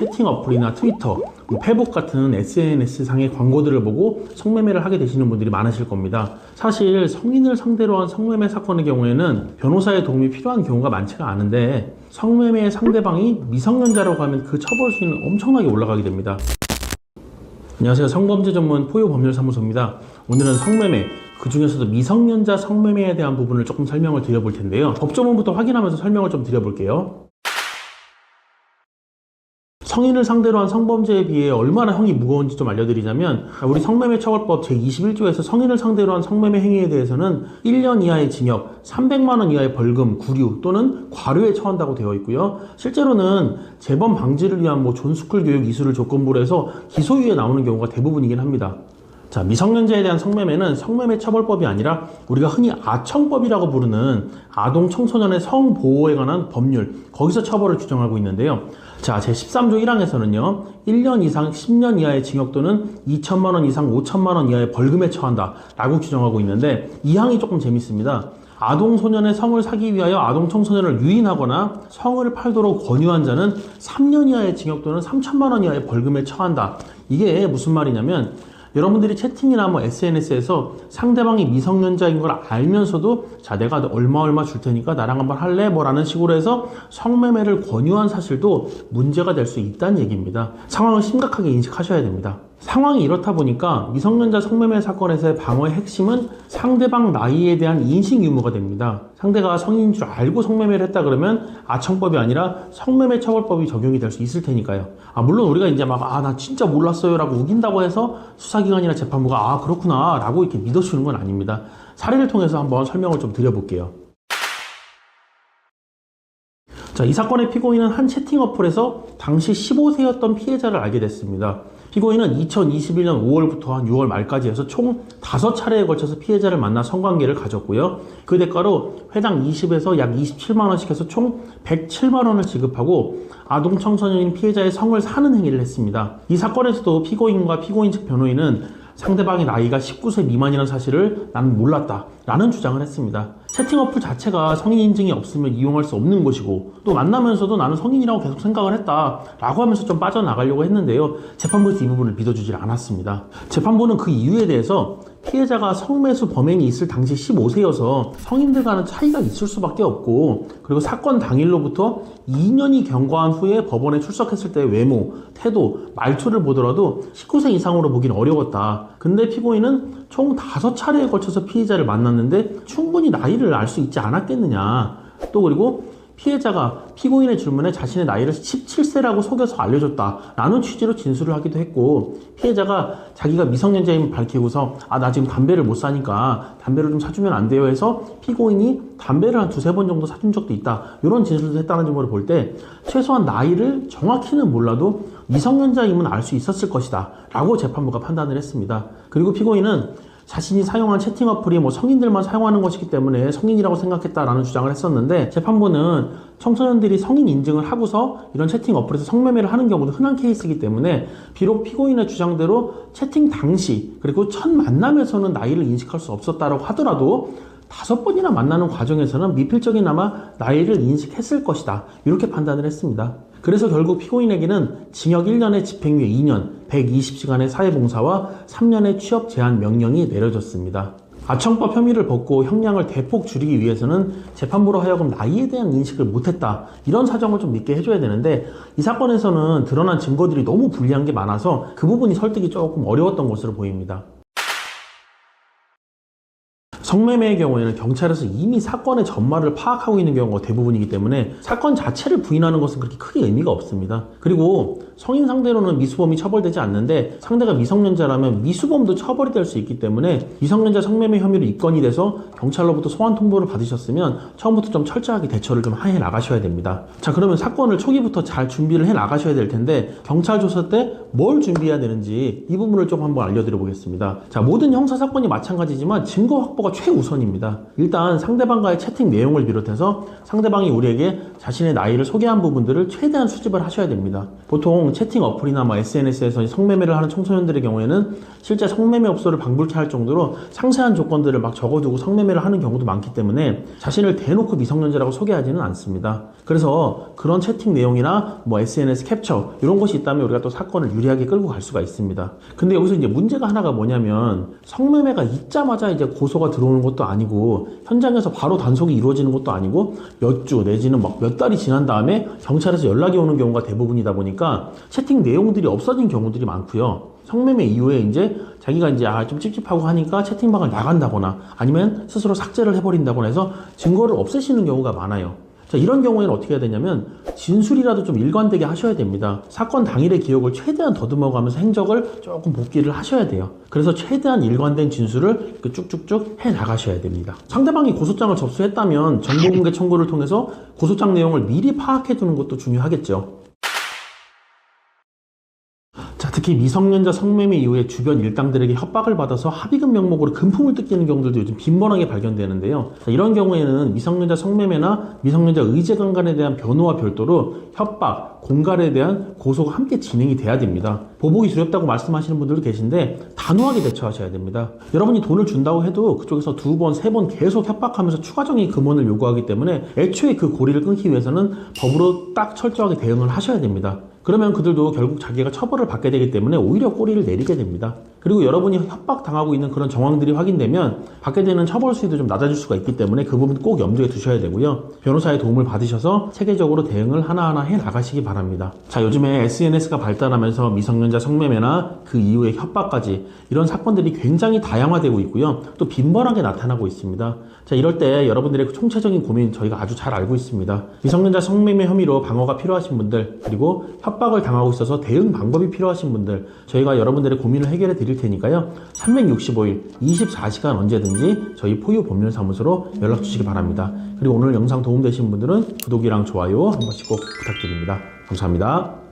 채팅 어플이나 트위터, 뭐 페북 같은 SNS상의 광고들을 보고 성매매를 하게 되시는 분들이 많으실 겁니다. 사실 성인을 상대로 한 성매매 사건의 경우에는 변호사의 도움이 필요한 경우가 많지가 않은데 성매매의 상대방이 미성년자라고 하면 그 처벌 수위는 엄청나게 올라가게 됩니다. 안녕하세요. 성범죄 전문 포효법률사무소입니다. 오늘은 성매매, 그 중에서도 미성년자 성매매에 대한 부분을 조금 설명을 드려볼 텐데요. 법조문부터 확인하면서 설명을 좀 드려볼게요. 성인을 상대로 한 성범죄에 비해 얼마나 형이 무거운지 좀 알려드리자면 우리 성매매 처벌법 제21조에서 성인을 상대로 한 성매매 행위에 대해서는 1년 이하의 징역, 300만 원 이하의 벌금, 구류 또는 과료에 처한다고 되어 있고요. 실제로는 재범 방지를 위한 뭐 존스쿨 교육 이수를 조건부로 해서 기소유예 나오는 경우가 대부분이긴 합니다. 자, 미성년자에 대한 성매매는 성매매 처벌법이 아니라 우리가 흔히 아청법이라고 부르는 아동 청소년의 성보호에 관한 법률, 거기서 처벌을 규정하고 있는데요. 자, 제13조 1항에서는요, 1년 이상 10년 이하의 징역 또는 2천만 원 이상 5천만 원 이하의 벌금에 처한다. 라고 규정하고 있는데, 이 항이 조금 재밌습니다. 아동 소년의 성을 사기 위하여 아동 청소년을 유인하거나 성을 팔도록 권유한 자는 3년 이하의 징역 또는 3천만 원 이하의 벌금에 처한다. 이게 무슨 말이냐면 여러분들이 채팅이나 뭐 SNS에서 상대방이 미성년자인 걸 알면서도 자 내가 얼마 얼마 줄 테니까 나랑 한번 할래 뭐라는 식으로 해서 성매매를 권유한 사실도 문제가 될 수 있다는 얘기입니다. 상황을 심각하게 인식하셔야 됩니다. 상황이 이렇다 보니까 미성년자 성매매 사건에서의 방어의 핵심은 상대방 나이에 대한 인식 유무가 됩니다. 상대가 성인인 줄 알고 성매매를 했다 그러면 아청법이 아니라 성매매 처벌법이 적용이 될 수 있을 테니까요. 아, 물론 우리가 이제 막, 아, 나 진짜 몰랐어요 라고 우긴다고 해서 수사기관이나 재판부가 아, 그렇구나 라고 이렇게 믿어주는 건 아닙니다. 사례를 통해서 한번 설명을 좀 드려볼게요. 자, 이 사건의 피고인은 한 채팅 어플에서 당시 15세였던 피해자를 알게 됐습니다. 피고인은 2021년 5월부터 한 6월 말까지 해서 총 5차례에 걸쳐서 피해자를 만나 성관계를 가졌고요. 그 대가로 회당 20에서 약 27만원씩 해서 총 107만원을 지급하고 아동 청소년인 피해자의 성을 사는 행위를 했습니다. 이 사건에서도 피고인과 피고인 측 변호인은 상대방의 나이가 19세 미만이라는 사실을 나는 몰랐다 라는 주장을 했습니다. 채팅 어플 자체가 성인 인증이 없으면 이용할 수 없는 곳이고 또 만나면서도 나는 성인이라고 계속 생각을 했다 라고 하면서 좀 빠져나가려고 했는데요. 재판부에서 이 부분을 믿어주질 않았습니다. 재판부는 그 이유에 대해서 피해자가 성매수 범행이 있을 당시 15세여서 성인들과는 차이가 있을 수밖에 없고 그리고 사건 당일로부터 2년이 경과한 후에 법원에 출석했을 때의 외모, 태도, 말투를 보더라도 19세 이상으로 보긴 어려웠다. 근데 피고인은 총 5차례에 걸쳐서 피해자를 만났는데 충분히 나이를 알 수 있지 않았겠느냐. 또 그리고 피해자가 피고인의 질문에 자신의 나이를 17세라고 속여서 알려줬다. 라는 취지로 진술을 하기도 했고, 피해자가 자기가 미성년자임을 밝히고서, 아, 나 지금 담배를 못 사니까 담배를 좀 사주면 안 돼요 해서 피고인이 담배를 한 두세 번 정도 사준 적도 있다. 이런 진술도 했다는 점으로 볼 때, 최소한 나이를 정확히는 몰라도 미성년자임은 알 수 있었을 것이다. 라고 재판부가 판단을 했습니다. 그리고 피고인은 자신이 사용한 채팅 어플이 뭐 성인들만 사용하는 것이기 때문에 성인이라고 생각했다라는 주장을 했었는데 재판부는 청소년들이 성인 인증을 하고서 이런 채팅 어플에서 성매매를 하는 경우도 흔한 케이스이기 때문에 비록 피고인의 주장대로 채팅 당시 그리고 첫 만남에서는 나이를 인식할 수 없었다라고 하더라도 다섯 번이나 만나는 과정에서는 미필적이나마 나이를 인식했을 것이다. 이렇게 판단을 했습니다. 그래서 결국 피고인에게는 징역 1년에 집행유예 2년, 120시간의 사회봉사와 3년의 취업 제한 명령이 내려졌습니다. 아청법 혐의를 벗고 형량을 대폭 줄이기 위해서는 재판부로 하여금 나이에 대한 인식을 못했다. 이런 사정을 좀 믿게 해줘야 되는데 이 사건에서는 드러난 증거들이 너무 불리한 게 많아서 그 부분이 설득이 조금 어려웠던 것으로 보입니다. 성매매의 경우에는 경찰에서 이미 사건의 전말을 파악하고 있는 경우가 대부분이기 때문에 사건 자체를 부인하는 것은 그렇게 크게 의미가 없습니다. 그리고 성인 상대로는 미수범이 처벌되지 않는데 상대가 미성년자라면 미수범도 처벌이 될 수 있기 때문에 미성년자 성매매 혐의로 입건이 돼서 경찰로부터 소환 통보를 받으셨으면 처음부터 좀 철저하게 대처를 좀 해 나가셔야 됩니다. 자 그러면 사건을 초기부터 잘 준비를 해 나가셔야 될 텐데 경찰 조사 때 뭘 준비해야 되는지 이 부분을 좀 한번 알려드려 보겠습니다. 자 모든 형사 사건이 마찬가지지만 증거 확보가 최우선입니다. 일단 상대방과의 채팅 내용을 비롯해서 상대방이 우리에게 자신의 나이를 소개한 부분들을 최대한 수집을 하셔야 됩니다. 보통 채팅 어플이나 뭐 SNS에서 성매매를 하는 청소년들의 경우에는 실제 성매매 업소를 방불케 할 정도로 상세한 조건들을 막 적어두고 성매매를 하는 경우도 많기 때문에 자신을 대놓고 미성년자라고 소개하지는 않습니다. 그래서 그런 채팅 내용이나 뭐 SNS 캡처 이런 것이 있다면 우리가 또 사건을 유리하게 끌고 갈 수가 있습니다. 근데 여기서 이제 문제가 하나가 뭐냐면 성매매가 있자마자 이제 고소가 들어오는 것도 아니고 현장에서 바로 단속이 이루어지는 것도 아니고 몇 주 내지는 막 몇 달이 지난 다음에 경찰에서 연락이 오는 경우가 대부분이다 보니까 채팅 내용들이 없어진 경우들이 많고요. 성매매 이후에 이제 자기가 이제 아 좀 찝찝하고 하니까 채팅방을 나간다거나 아니면 스스로 삭제를 해버린다거나 해서 증거를 없애시는 경우가 많아요. 자, 이런 경우에는 어떻게 해야 되냐면 진술이라도 좀 일관되게 하셔야 됩니다. 사건 당일의 기억을 최대한 더듬어가면서 행적을 조금 복기를 하셔야 돼요. 그래서 최대한 일관된 진술을 이렇게 쭉쭉쭉 해 나가셔야 됩니다. 상대방이 고소장을 접수했다면 정보공개 청구를 통해서 고소장 내용을 미리 파악해 두는 것도 중요하겠죠. 자, 특히 미성년자 성매매 이후에 주변 일당들에게 협박을 받아서 합의금 명목으로 금품을 뜯기는 경우들도 요즘 빈번하게 발견되는데요. 자, 이런 경우에는 미성년자 성매매나 미성년자 의제강간에 대한 변호와 별도로 협박, 공갈에 대한 고소가 함께 진행이 돼야 됩니다. 보복이 두렵다고 말씀하시는 분들도 계신데 단호하게 대처하셔야 됩니다. 여러분이 돈을 준다고 해도 그쪽에서 두 번, 세 번 계속 협박하면서 추가적인 금원을 요구하기 때문에 애초에 그 고리를 끊기 위해서는 법으로 딱 철저하게 대응을 하셔야 됩니다. 그러면 그들도 결국 자기가 처벌을 받게 되기 때문에 오히려 꼬리를 내리게 됩니다. 그리고 여러분이 협박당하고 있는 그런 정황들이 확인되면 받게 되는 처벌 수위도 좀 낮아질 수가 있기 때문에 그 부분 꼭 염두에 두셔야 되고요. 변호사의 도움을 받으셔서 체계적으로 대응을 하나하나 해 나가시기 바랍니다. 자, 요즘에 SNS가 발달하면서 미성년자 성매매나 그 이후의 협박까지 이런 사건들이 굉장히 다양화되고 있고요. 또 빈번하게 나타나고 있습니다. 자, 이럴 때 여러분들의 그 총체적인 고민 저희가 아주 잘 알고 있습니다. 미성년자 성매매 혐의로 방어가 필요하신 분들, 그리고 협박을 당하고 있어서 대응 방법이 필요하신 분들, 저희가 여러분들의 고민을 해결해 드릴 테니까요. 365일, 24시간 언제든지 저희 포유 법률사무소로 연락 주시기 바랍니다. 그리고 오늘 영상 도움되신 분들은 구독이랑 좋아요 한 번씩 꼭 부탁드립니다. 감사합니다.